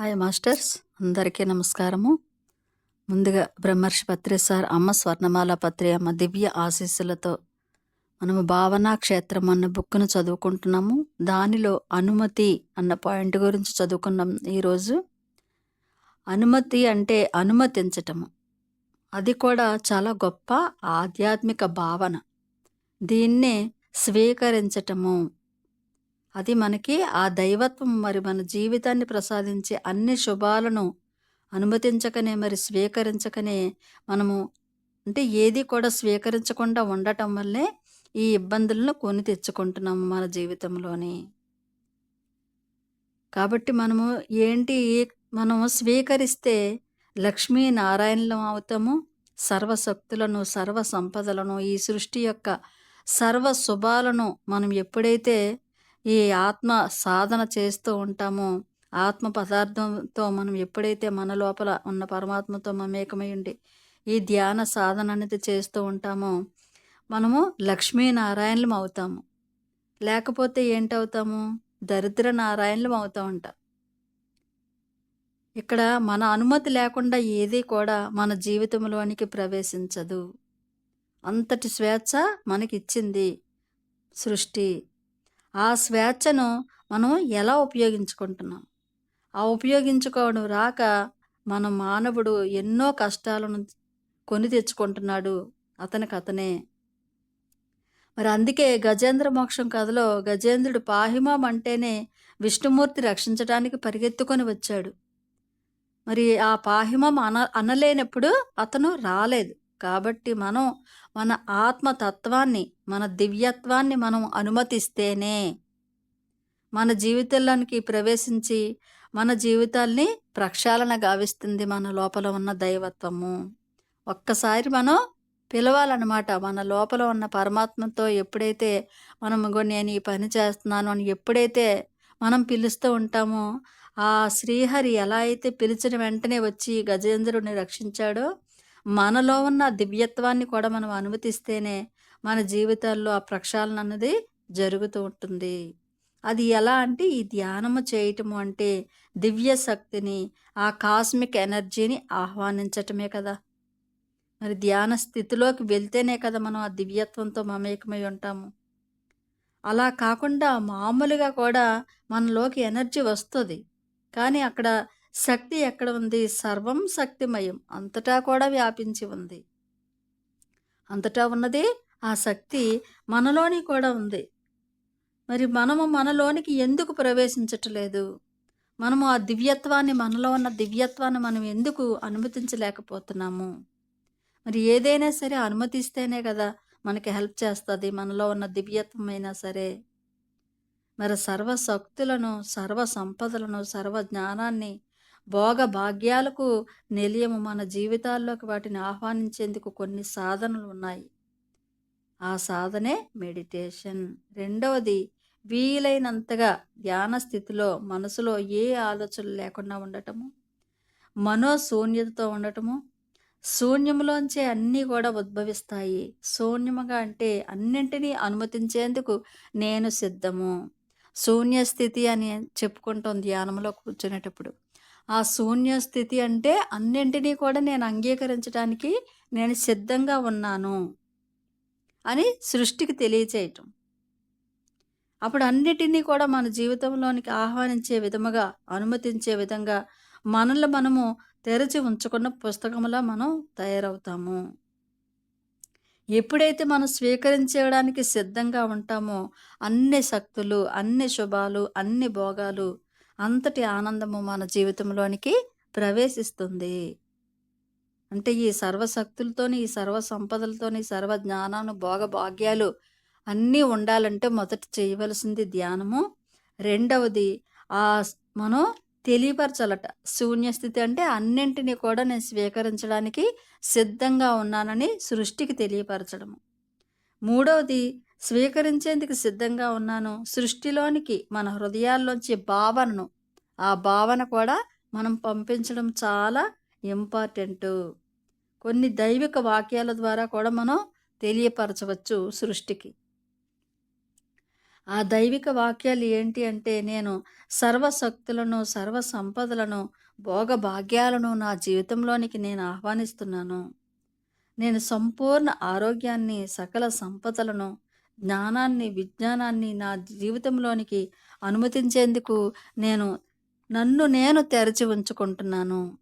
Hi masters అందరికీ నమస్కారము. ముందుగా బ్రహ్మర్షి పత్రి సార్ అమ్మ స్వర్ణమాల పత్రి అమ్మ దివ్య ఆశీస్సులతో మనము భావనా క్షేత్రం అన్న బుక్ను చదువుకుంటున్నాము. దానిలో అనుమతి అన్న పాయింట్ గురించి చదువుకున్నాం ఈరోజు. అనుమతి అంటే అనుమతించటము. అది కూడా చాలా గొప్ప ఆధ్యాత్మిక భావన. దీన్నే స్వీకరించటము అది మనకి ఆ దైవత్వం మరి మన జీవితాన్ని ప్రసాదించే అన్ని శుభాలను అనుమతించకనే మరి స్వీకరించకనే మనము అంటే ఏది కూడా స్వీకరించకుండా ఉండటం వల్లే ఈ ఇబ్బందులను కొని తెచ్చుకుంటున్నాము మన జీవితంలోని. కాబట్టి మనము ఏంటి మనము స్వీకరిస్తే లక్ష్మీ నారాయణలం అవుతాము సర్వశక్తులను సర్వ సంపదలను ఈ సృష్టి యొక్క సర్వ శుభాలను మనం ఎప్పుడైతే ఈ ఆత్మ సాధన చేస్తూ ఉంటామో ఆత్మ పదార్థంతో మనం ఎప్పుడైతే మన లోపల ఉన్న పరమాత్మతో మమేకమై ఉండి ఈ ధ్యాన సాధన అనేది చేస్తూ ఉంటామో మనము లక్ష్మీనారాయణలం అవుతాము. లేకపోతే ఏంటవుతాము? దరిద్ర నారాయణలం అవుతా ఉంటాం. ఇక్కడ మన అనుమతి లేకుండా ఏది కూడా మన జీవితంలోనికి ప్రవేశించదు. అంతటి స్వేచ్ఛ మనకిచ్చింది సృష్టి. ఆ స్వేచ్ఛను మనం ఎలా ఉపయోగించుకుంటున్నాం? ఆ ఉపయోగించుకోవడం రాక మన మానవుడు ఎన్నో కష్టాలను కొని తెచ్చుకుంటున్నాడు అతనికి అతనే. మరి అందుకే గజేంద్ర మోక్షం కథలో గజేంద్రుడు పాహిమం అంటేనే విష్ణుమూర్తి రక్షించడానికి పరిగెత్తుకొని వచ్చాడు. మరి ఆ పాహిమం అన అనలేనప్పుడు అతను రాలేదు. కాబట్టి మనం మన ఆత్మతత్వాన్ని మన దివ్యత్వాన్ని మనం అనుమతిస్తేనే మన జీవితంలోనికి ప్రవేశించి మన జీవితాల్ని ప్రక్షాళన గావిస్తుంది మన లోపల ఉన్న దైవత్వము. ఒక్కసారి మనం పిలవాలన్నమాట మన లోపల ఉన్న పరమాత్మతో ఎప్పుడైతే మనం నేను ఈ పని చేస్తున్నాను అని ఎప్పుడైతే మనం పిలుస్తూ ఉంటామో ఆ శ్రీహరి ఎలా అయితే పిలిచిన వెంటనే వచ్చి గజేంద్రుడిని రక్షించాడో మనలో ఉన్న దివ్యత్వాన్ని కూడా మనం అనుమతిస్తేనే మన జీవితాల్లో ఆ ప్రక్షాళన అన్నది జరుగుతూ ఉంటుంది. అది ఎలా అంటే ఈ ధ్యానము చేయటము అంటే దివ్య శక్తిని ఆ కాస్మిక్ ఎనర్జీని ఆహ్వానించటమే కదా. మరి ధ్యాన స్థితిలోకి వెళ్తేనే కదా మనం ఆ దివ్యత్వంతో మమేకమై ఉంటాము. అలా కాకుండా మామూలుగా కూడా మనలోకి ఎనర్జీ వస్తుంది. కానీ అక్కడ శక్తి ఎక్కడ ఉంది? సర్వం శక్తిమయం. అంతటా కూడా వ్యాపించి ఉంది. అంతటా ఉన్నది ఆ శక్తి మనలోని కూడా ఉంది. మరి మనము మనలోనికి ఎందుకు ప్రవేశించట్లేదు? మనము ఆ దివ్యత్వాన్ని మనలో ఉన్న దివ్యత్వాన్ని మనం ఎందుకు అనుమతించలేకపోతున్నాము? మరి ఏదైనా సరే అనుమతిస్తేనే కదా మనకి హెల్ప్ చేస్తుంది మనలో ఉన్న దివ్యత్వం అయినా సరే. మరి సర్వ శక్తులను సర్వ సంపదలను సర్వ జ్ఞానాన్ని భోగ భాగ్యాలకు నిలయము మన జీవితాల్లోకి వాటిని ఆహ్వానించేందుకు కొన్ని సాధనలు ఉన్నాయి. ఆ సాధనే మెడిటేషన్. రెండవది వీలైనంతగా ధ్యాన స్థితిలో మనసులో ఏ ఆలోచనలు లేకుండా ఉండటము? మనోశూన్యతతో ఉండటము? శూన్యములోంచే అన్నీ కూడా ఉద్భవిస్తాయి. శూన్యముగా అంటే అన్నింటినీ అనుమతించేందుకు నేను సిద్ధము. శూన్య స్థితి అని చెప్పుకుంటాం ధ్యానంలో కూర్చునేటప్పుడు. ఆ శూన్య స్థితి అంటే అన్నింటినీ కూడా నేను అంగీకరించడానికి నేను సిద్ధంగా ఉన్నాను అని సృష్టికి తెలియచేయటం. అప్పుడు అన్నిటినీ కూడా మన జీవితంలోనికి ఆహ్వానించే విధముగా అనుమతించే విధంగా మనల్ని మనము తెరచి ఉంచుకున్న పుస్తకంలో మనం తయారవుతాము. ఎప్పుడైతే మనం స్వీకరించడానికి సిద్ధంగా ఉంటామో అన్ని శక్తులు అన్ని శుభాలు అన్ని భోగాలు అంతటి ఆనందము మన జీవితంలోనికి ప్రవేశిస్తుంది. అంటే ఈ సర్వశక్తులతోని ఈ సర్వ సంపదలతోని సర్వ జ్ఞానాను భోగ భాగ్యాలు అన్నీ ఉండాలంటే మొదట చేయవలసింది ధ్యానము. రెండవది ఆ మనం తెలియపరచాలట. శూన్యస్థితి అంటే అన్నింటినీ కూడా నేను స్వీకరించడానికి సిద్ధంగా ఉన్నానని సృష్టికి తెలియపరచడము. మూడవది స్వీకరించేందుకు సిద్ధంగా ఉన్నాను. సృష్టిలోనికి మన హృదయాల్లోంచి భావనను ఆ భావన కూడా మనం పంపించడం చాలా ఇంపార్టెంట్. కొన్ని దైవిక వాక్యాల ద్వారా కూడా మనం తెలియపరచవచ్చు సృష్టికి. ఆ దైవిక వాక్యాలు ఏంటి అంటే నేను సర్వశక్తులను, సర్వ సంపదలను, భోగభాగ్యాలను నా జీవితంలోనికి నేను ఆహ్వానిస్తున్నాను. నేను సంపూర్ణ ఆరోగ్యాన్ని, సకల సంపదలను, జ్ఞానాన్ని, విజ్ఞానాన్ని నా జీవితంలోనికి అనుమతించేందుకు నేను నన్ను నేను తెరచి ఉంచుకుంటున్నాను.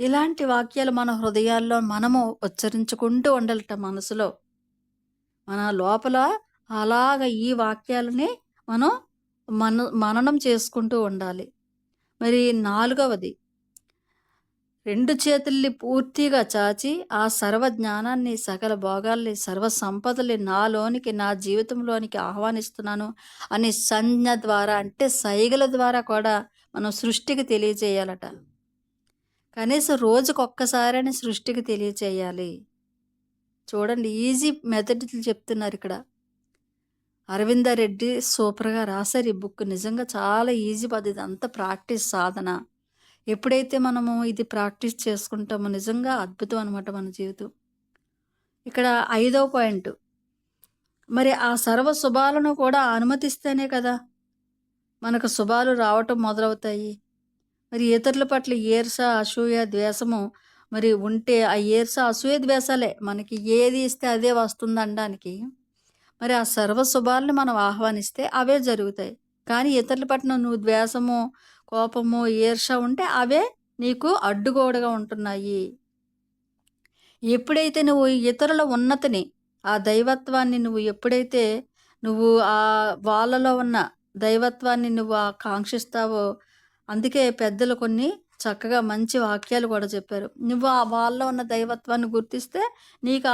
ఇలాంటి వాక్యాలు మన హృదయాల్లో మనము ఉచ్చరించుకుంటూ ఉండాలట మనసులో. మన లోపల అలాగ ఈ వాక్యాలని మనం మన మననం చేసుకుంటూ ఉండాలి. మరి నాలుగవది రెండు చేతుల్ని పూర్తిగా చాచి ఆ సర్వ జ్ఞానాన్ని, సకల భోగాల్ని, సర్వ సంపదల్ని నాలోనికి, నా జీవితంలోనికి ఆహ్వానిస్తున్నాను అని సంజ్ఞ ద్వారా అంటే సైగల ద్వారా కూడా మనం సృష్టికి తెలియజేయాలట. కనీసం రోజుకొక్కసారని సృష్టికి తెలియచేయాలి. చూడండి ఈజీ మెథడ్‌లు చెప్తున్నారు ఇక్కడ అరవింద రెడ్డి సూపర్‌గా రాశారు ఈ బుక్. నిజంగా చాలా ఈజీ పద్ధతి. అంత ప్రాక్టీస్ సాధన. ఎప్పుడైతే మనము ఇది ప్రాక్టీస్ చేసుకుంటామో నిజంగా అద్భుతం అనమాట మన జీవితం. ఇక్కడ ఐదవ పాయింట్. మరి ఆ సర్వ శుభాలను కూడా అనుమతిస్తేనే కదా! మనకు శుభాలు రావటం మొదలవుతాయి. మరి ఇతరుల పట్ల ఈర్ష, అసూయ, ద్వేషము మరి ఉంటే ఆ ఈర్ష, అసూయ, ద్వేషాలే మనకి ఏది ఇస్తే అదే వస్తుందనడానికి. మరి ఆ సర్వ శుభాలను మనం ఆహ్వానిస్తే అవే జరుగుతాయి. కానీ ఇతరుల పట్ల నువ్వు ద్వేషము, కోపము, ఈర్ష ఉంటే అవే నీకు అడ్డుగోడగా ఉంటున్నాయి. ఎప్పుడైతే నువ్వు ఇతరుల ఉన్నతిని, ఆ దైవత్వాన్ని నువ్వు ఎప్పుడైతే నువ్వు ఆ వాళ్ళలో ఉన్న దైవత్వాన్ని నువ్వు ఆకాంక్షిస్తావో అందుకే పెద్దలు కొన్ని చక్కగా మంచి వాక్యాలు కూడా చెప్పారు. నువ్వు ఆ వాళ్ళలో ఉన్న దైవత్వాన్ని గుర్తిస్తే నీకు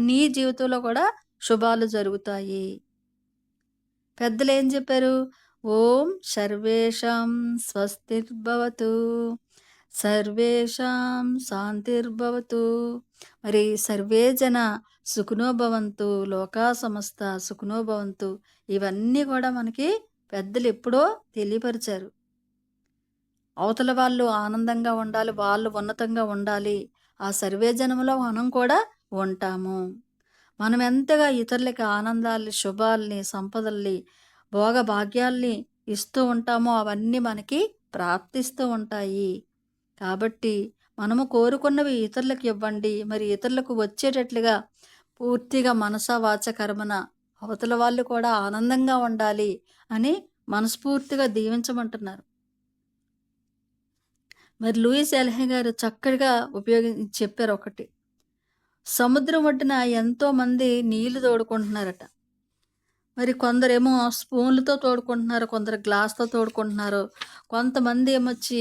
నీ జీవితంలో కూడా శుభాలు జరుగుతాయి. పెద్దలేం చెప్పారు? ఓం సర్వేషాం స్వస్తిర్భవతు. సర్వేషాం శాంతిర్భవతు. మరి సర్వే జన సుఖనోభవంతు లోకా సమస్త సుఖనోభవంతు ఇవన్నీ కూడా మనకి పెద్దలు ఎప్పుడో తెలియపరిచారు. అవతల వాళ్ళు ఆనందంగా ఉండాలి. వాళ్ళు ఉన్నతంగా ఉండాలి. ఆ సర్వే జనములో మనం కూడా ఉంటాము. మనం ఎంతగా ఇతరులకి ఆనందాల్ని, శుభాల్ని, సంపదల్ని, భోగభాగ్యాల్ని ఇస్తూ ఉంటామో అవన్నీ మనకి ప్రాప్తిస్తూ ఉంటాయి. కాబట్టి మనము కోరుకున్నవి ఇతరులకు ఇవ్వండి. మరి ఇతరులకు వచ్చేటట్లుగా పూర్తిగా మనస, వాచ, కర్మన అవతల వాళ్ళు కూడా ఆనందంగా ఉండాలి అని మనస్ఫూర్తిగా దీవించమంటున్నారు. మరి లూయిస్ ఎల్హే గారు చక్కగా ఉపయోగి చెప్పారు ఒకటి. సముద్రం ఒడ్డున ఎంతోమంది నీళ్ళు తోడుకుంటున్నారట. మరి కొందరేమో స్పూన్‌లతో తోడుకుంటున్నారు. కొందరు గ్లాస్‌తో తోడుకుంటున్నారు. కొంతమంది ఏమొచ్చి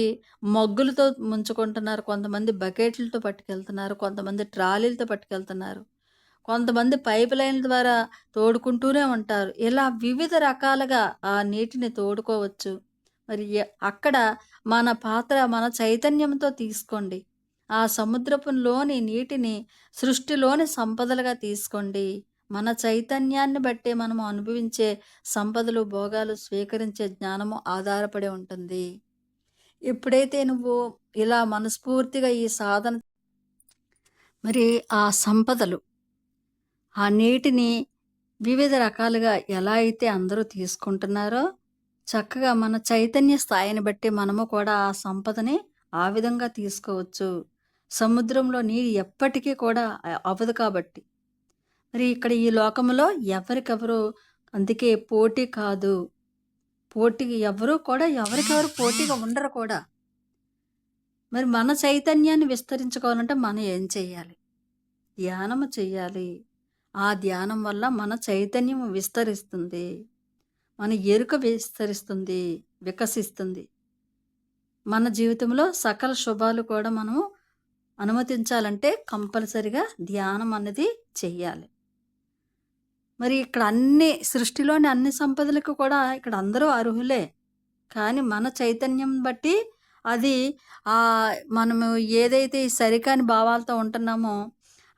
మగ్గులతో ముంచుకుంటున్నారు. కొంతమంది బకెట్లతో పట్టుకెళ్తున్నారు. కొంతమంది ట్రాలీలతో పట్టుకెళ్తున్నారు. కొంతమంది పైప్ లైన్‌ల ద్వారా తోడుకుంటూనే ఉంటారు. ఇలా వివిధ రకాలుగా ఆ నీటిని తోడుకోవచ్చు. మరి అక్కడ మన పాత్ర మన చైతన్యంతో తీసుకోండి. ఆ సముద్రపులోని నీటిని సృష్టిలోని సంపదలుగా తీసుకోండి. మన చైతన్యాన్ని బట్టే మనము అనుభవించే సంపదలు, భోగాలు స్వీకరించే జ్ఞానము ఆధారపడి ఉంటుంది. ఎప్పుడైతే నువ్వు ఇలా మనస్ఫూర్తిగా ఈ సాధన మరి ఆ సంపదలు, ఆ నీటిని వివిధ రకాలుగా ఎలా అయితే అందరూ తీసుకుంటున్నారో, చక్కగా మన చైతన్య స్థాయిని బట్టి మనము కూడా ఆ సంపదని ఆ విధంగా తీసుకోవచ్చు. సముద్రంలో నీరు ఎప్పటికీ కూడా అవ్వదు కాబట్టి. మరి ఇక్కడ ఈ లోకంలో ఎవరికెవరు అందుకే పోటీ కాదు. పోటీకి ఎవరు కూడా ఎవరికెవరు పోటీగా ఉండరు కూడా. మరి మన చైతన్యాన్ని విస్తరించుకోవాలంటే మనం ఏం చేయాలి? ధ్యానము చెయ్యాలి. ఆ ధ్యానం వల్ల మన చైతన్యం విస్తరిస్తుంది. మన ఎరుక విస్తరిస్తుంది, వికసిస్తుంది. మన జీవితంలో సకల శుభాలు కూడా మనము అనుమతించాలంటే కంపల్సరిగా ధ్యానం అన్నది చెయ్యాలి. మరి ఇక్కడ అన్ని సృష్టిలోని అన్ని సంపదలకు కూడా ఇక్కడ అందరూ అర్హులే. కానీ మన చైతన్యం బట్టి అది మనము ఏదైతే సరికాని భావాలతో ఉంటున్నామో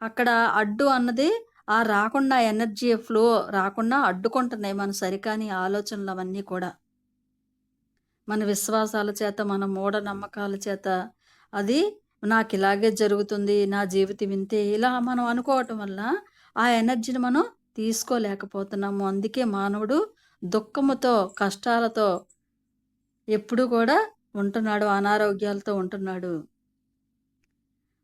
అక్కడ అడ్డు అన్నది ఆ రాకుండా ఎనర్జీ ఫ్లో రాకుండా అడ్డుకుంటున్నాయి మన సరికాని ఆలోచనలు అవన్నీ కూడా. మన విశ్వాసాల చేత, మన మూఢనమ్మకాల చేత అది నాకు ఇలాగే జరుగుతుంది. నా జీవితం ఇంతే ఇలా మనం అనుకోవటం వల్ల ఆ ఎనర్జీని మనం తీసుకోలేకపోతున్నాము. అందుకే మానవుడు దుఃఖముతో కష్టాలతో ఎప్పుడు కూడా ఉంటున్నాడు అనారోగ్యాలతో ఉంటున్నాడు.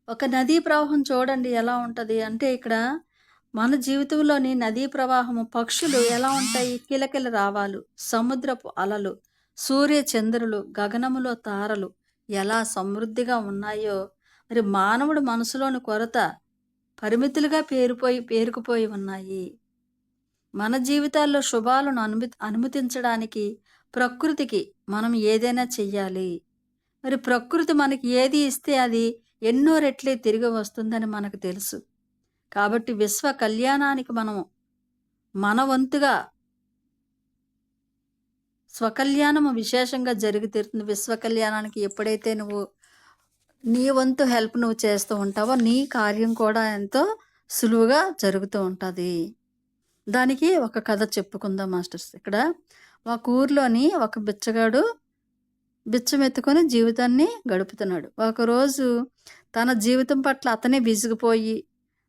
ఒక నదీ ప్రవాహం చూడండి ఎలా ఉంటుంది అంటే ఇక్కడ మన జీవితంలోని నదీ ప్రవాహము పక్షులు ఎలా ఉంటాయి? కిలకిల రావాలు సముద్రపు అలలు సూర్య చంద్రులు గగనములో తారలు ఎలా సమృద్ధిగా ఉన్నాయో మరి మానవుడు మనసులోని కొరత పరిమితులుగా పేరుపోయి పేరుకుపోయి ఉన్నాయి. మన జీవితాల్లో శుభాలను అనుమి అనుమతించడానికి ప్రకృతికి మనం ఏదైనా చెయ్యాలి. మరి ప్రకృతి మనకి ఏది ఇస్తే అది ఎన్నో రెట్లే తిరిగి వస్తుందని మనకు తెలుసు. కాబట్టి విశ్వ కళ్యాణానికి మనము మన వంతుగా స్వకల్యాణము విశేషంగా జరిగి తీరుతుంది. విశ్వ కళ్యాణానికి ఎప్పుడైతే నువ్వు నీ వంతు హెల్ప్ నువ్వు చేస్తూ ఉంటావో నీ కార్యం కూడా ఎంతో సులువుగా జరుగుతూ ఉంటుంది. దానికి ఒక కథ చెప్పుకుందాం మాస్టర్స్. ఇక్కడ ఒక ఊర్లోని ఒక బిచ్చగాడు బిచ్చం ఎత్తుకొని జీవితాన్ని గడుపుతున్నాడు. ఒకరోజు తన జీవితం పట్ల అతనే విసిగిపోయి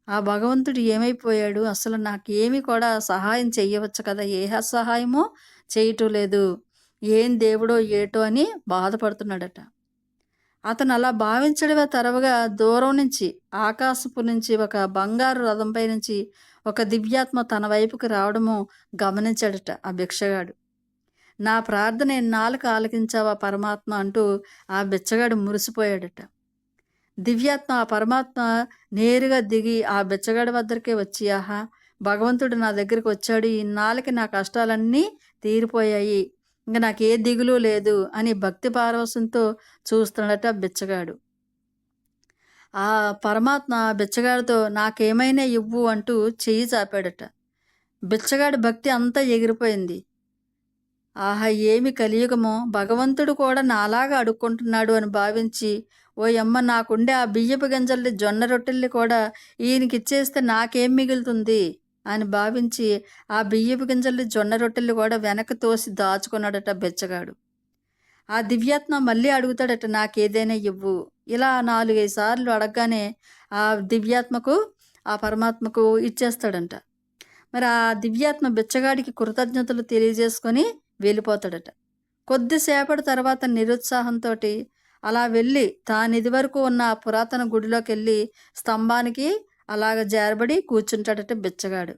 ఆ భగవంతుడు ఏమైపోయాడు? అసలు నాకు ఏమి కూడా సహాయం చేయవచ్చు కదా? ఏ సహాయమో చేయటం లేదు. ఏం దేవుడో ఏటో అని బాధపడుతున్నాడట. అతను అలా భావించడమే తరవగా దూరం నుంచి ఆకాశపు నుంచి ఒక బంగారు రథంపై నుంచి ఒక దివ్యాత్మ తన వైపుకి రావడము గమనించాడట ఆ భిక్షగాడు. నా ప్రార్థన ఎన్నాళ్ళకు ఆలకించావా పరమాత్మ అంటూ ఆ బిచ్చగాడు మురిసిపోయాడట. దివ్యాత్మ ఆ పరమాత్మ నేరుగా దిగి ఆ బిచ్చగాడి వద్దరికే వచ్చి ఆహా భగవంతుడు నా దగ్గరికి వచ్చాడు. ఇన్నాళ్ళకి నా కష్టాలన్నీ తీరిపోయాయి. ఇంకా నాకు ఏ దిగులు లేదు అని భక్తి పారవశంతో చూస్తున్నాడట బిచ్చగాడు. ఆ పరమాత్మ బిచ్చగాడితో నాకేమైనా ఇవ్వు అంటూ చెయ్యి చాపాడట. బిచ్చగాడి భక్తి అంతా ఎగిరిపోయింది. ఆహా ఏమి కలియుగమో భగవంతుడు కూడా నాలాగా అడుక్కుంటున్నాడు అని భావించి ఓ అమ్మ నాకుండే ఆ బియ్యపు గింజల్ని జొన్న రొట్టెల్ని కూడా ఈయనకిచ్చేస్తే నాకేం మిగులుతుంది? అని భావించి ఆ బియ్యపు గింజలు జొన్న రొట్టెలు కూడా వెనక్కి తోసి దాచుకున్నాడట బెచ్చగాడు. ఆ దివ్యాత్మ మళ్ళీ అడుగుతాడట నాకేదైనా ఇవ్వు. ఇలా నాలుగైదు సార్లు అడగగానే ఆ దివ్యాత్మకు ఆ పరమాత్మకు ఇచ్చేస్తాడంట. మరి ఆ దివ్యాత్మ బిచ్చగాడికి కృతజ్ఞతలు తెలియజేసుకొని వెళ్ళిపోతాడట. కొద్దిసేపటి తర్వాత నిరుత్సాహంతో అలా వెళ్ళి తాను ఇదివరకు ఉన్న పురాతన గుడిలోకి వెళ్ళి స్తంభానికి అలాగ జారబడి కూర్చుంటాడట బిచ్చగాడు.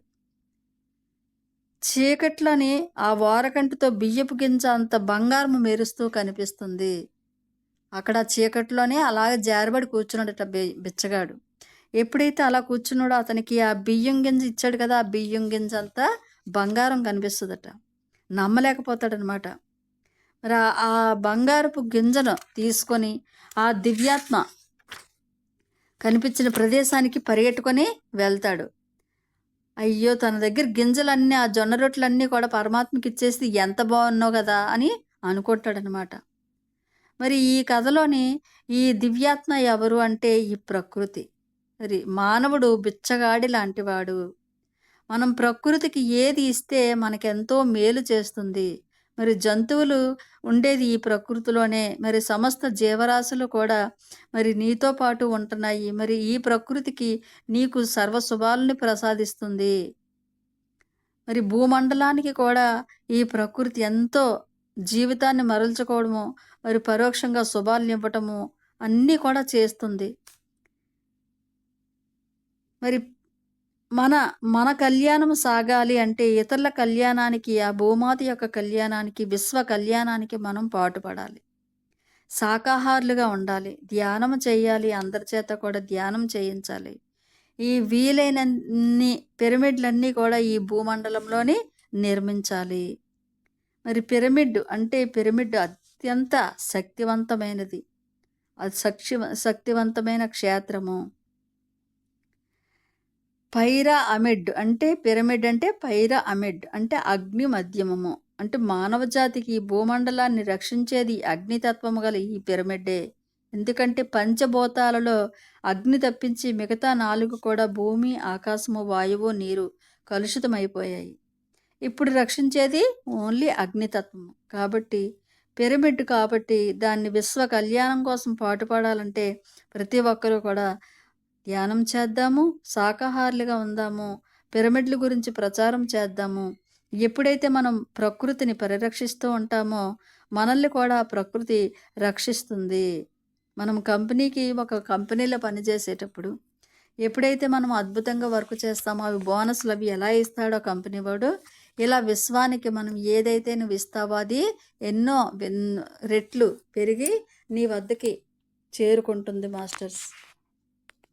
చీకట్లోని ఆ వారకంటితో బియ్యపు గింజ అంత బంగారం మెరుస్తూ కనిపిస్తుంది. అక్కడ చీకట్లోనే అలాగ జారబడి కూర్చున్నాడట బి- బిచ్చగాడు. ఎప్పుడైతే అలా కూర్చున్నాడో అతనికి ఆ బియ్యం గింజ ఇచ్చాడు కదా ఆ బియ్యం గింజ అంతా బంగారం కనిపిస్తుందట. నమ్మలేకపోతాడనమాట. మరి ఆ బంగారపు గింజను తీసుకొని ఆ దివ్యాత్మ కనిపించిన ప్రదేశానికి పరిగెట్టుకొని వెళ్తాడు. అయ్యో తన దగ్గర గింజలన్నీ ఆ జొన్న రొట్టెలన్నీ కూడా పరమాత్మకి ఇచ్చేసి ఎంత బాగున్నావు కదా అని అనుకుంటాడనమాట. మరి ఈ కథలోని ఈ దివ్యాత్మ ఎవరు అంటే ఈ ప్రకృతి. మరి మానవుడు బిచ్చగాడి లాంటివాడు. మనం ప్రకృతికి ఏది ఇస్తే మనకెంతో మేలు చేస్తుంది. మరి జంతువులు ఉండేది ఈ ప్రకృతిలోనే. మరి సమస్త జీవరాశులు కూడా మరి నీతో పాటు ఉంటున్నాయి. మరి ఈ ప్రకృతికి నీకు సర్వ శుభాలని ప్రసాదిస్తుంది. మరి భూమండలానికి కూడా ఈ ప్రకృతి ఎంతో జీవితాన్ని మరల్చుకోవడము మరి పరోక్షంగా శుభాలను ఇవ్వటము అన్నీ కూడా చేస్తుంది. మరి మన మన కళ్యాణం సాగాలి అంటే ఇతరుల కళ్యాణానికి ఆ భూమాత యొక్క కళ్యాణానికి విశ్వ కళ్యాణానికి మనం పాటుపడాలి. శాకాహారులుగా ఉండాలి. ధ్యానం చేయాలి. అందరి చేత కూడా ధ్యానం చేయించాలి. ఈ వీలైనన్ని పిరమిడ్లన్నీ కూడా ఈ భూమండలంలోని నిర్మించాలి. మరి పిరమిడ్ అంటే పిరమిడ్ అత్యంత శక్తివంతమైనది. అది శక్తి శక్తివంతమైన క్షేత్రము. పైరా అమిడ్ అంటే పిరమిడ్ అంటే పైరా అమిడ్ అంటే అగ్ని మధ్యమము. అంటే మానవ జాతికి భూమండలాన్ని రక్షించేది అగ్నితత్వము గల ఈ పిరమిడ్డే ఎందుకంటే పంచభూతాలలో అగ్ని తప్పించి మిగతా నాలుగు కూడా భూమి ఆకాశము వాయువు నీరు కలుషితమైపోయాయి. ఇప్పుడు రక్షించేది ఓన్లీ అగ్నితత్వము. కాబట్టి పిరమిడ్ కాబట్టి దాన్ని విశ్వ కళ్యాణం కోసం పాటుపడాలంటే ప్రతి ఒక్కరూ కూడా ధ్యానం చేద్దాము శాకాహారులుగా ఉందాము పిరమిడ్ల గురించి ప్రచారం చేద్దాము. ఎప్పుడైతే మనం ప్రకృతిని పరిరక్షిస్తూ ఉంటామో మనల్ని కూడా ప్రకృతి రక్షిస్తుంది. మనం కంపెనీకి ఒక కంపెనీలో పనిచేసేటప్పుడు ఎప్పుడైతే మనం అద్భుతంగా వర్క్ చేస్తామో అవి బోనస్లు అవి ఎలా ఇస్తాడో కంపెనీ వాడు ఇలా విశ్వానికి మనం ఏదైతే నువ్వు ఇస్తావో అది ఎన్నో ఎన్నో రెట్లు పెరిగి నీ వద్దకి చేరుకుంటుంది masters.